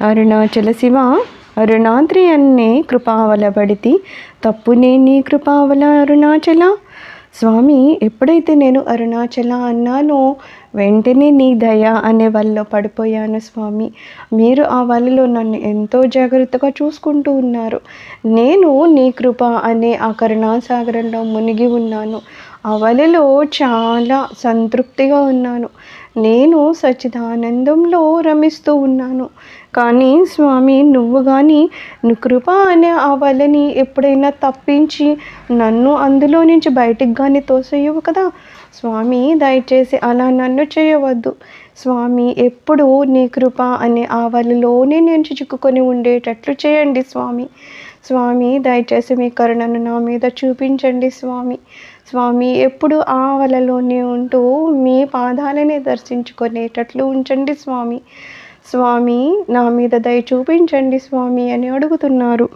అరుణాచల శివ అరుణాద్రి అన్నే కృపావలబడితి తప్పునే నీ కృపావల అరుణాచల. స్వామి ఎప్పుడైతే నేను అరుణాచల అన్నానో వెంటనే నీ దయ అనే వలలో పడిపోయాను స్వామి. మీరు ఆ వలలో నన్ను ఎంతో జాగ్రత్తగా చూసుకుంటూ ఉన్నారు. నేను నీ కృప అనే ఆ కరుణాసాగరంలో మునిగి ఉన్నాను. ఆ వలలో చాలా సంతృప్తిగా ఉన్నాను. నేను సచ్చిదానందంలో రమిస్తూ ఉన్నాను. కానీ స్వామి నువ్వు కానీ నుకృప కృప అనే ఆ వలని ఎప్పుడైనా తప్పించి నన్ను అందులో నుంచి బయటికి కానీ తోసేయవు కదా? స్వామి దయచేసి అలా నన్ను చేయవద్దు. స్వామి ఎప్పుడు నీ కృప అనే ఆ వలలోనే నేను చిక్కుకొని ఉండేటట్లు చేయండి స్వామి. స్వామి దయచేసి మీ కరుణను నా మీద చూపించండి స్వామి. స్వామి ఎప్పుడు ఆ వలలోనే ఉంటూ మీ పాదాలనే దర్శించుకునేటట్లు ఉంచండి స్వామి. స్వామి నా మీద దయ చూపించండి స్వామి అని అడుగుతున్నారు.